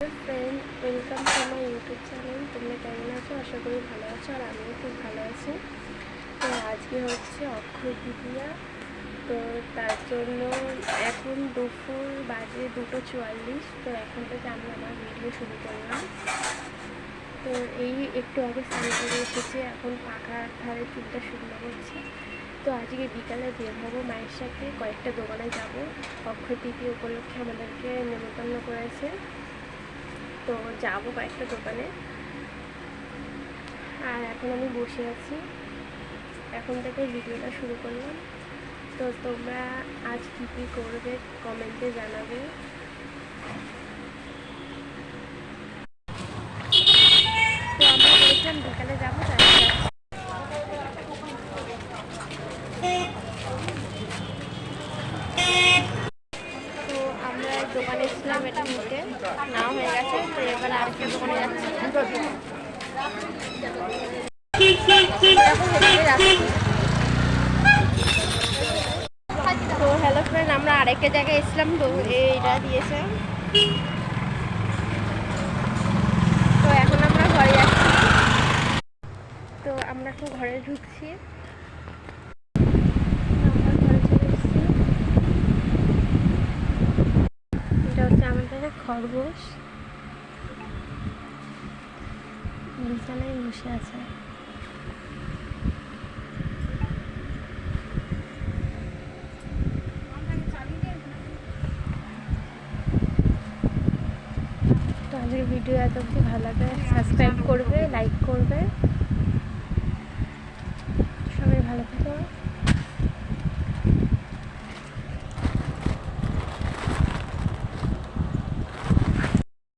Friend welcome to my YouTube channel তোমরা কেমন আছো? আশা করি ভালো আছো আর আমিও খুব ভালো আছি। তো আজকে হচ্ছে অক্ষয় তৃতীয়া। তো তার জন্য এখন দুপুর বাজে দুটো চুয়াল্লিশ। তো এখন থেকে আমি আমার ভিডিও শুরু করলাম। তো এই একটু আগে স্নান করে এসেছে। এখন পাখার ধারে চুলটা শুকনো করছে তো আজকে বিকালে বের হব মায়ের সাথে। কয়েকটা দোকানে যাব। অক্ষয় তৃতীয় উপলক্ষে আমাদেরকে নেমন্তন্ন করেছে। তো যাব কয়েকটা দোকানে। আর এখন আমি বসে আছি। এখন থেকে ভিডিওটা শুরু করলাম তো তোমরা আজ কী কী করবে কমেন্টে জানাবে। তো আমরা যাব তো আমরা দোকানে ছিলাম এটা নিতে না হয়ে গেছে। এবার আরেকটা দোকানে যাচ্ছি। তো হ্যালো ফ্রেন্ড আমরা আরেকটা জায়গায় এসেছিলাম, তো এইটা দিয়েছে। তো এখন আমরা ঘরে যাচ্ছি। তো আমরা এখন ঘরে ঢুকছি। খরগোশ। বিছানায় বসে আছে। আজকের ভিডিও এত অবধি ভালো লাগে সাবস্ক্রাইব করবে লাইক করবে।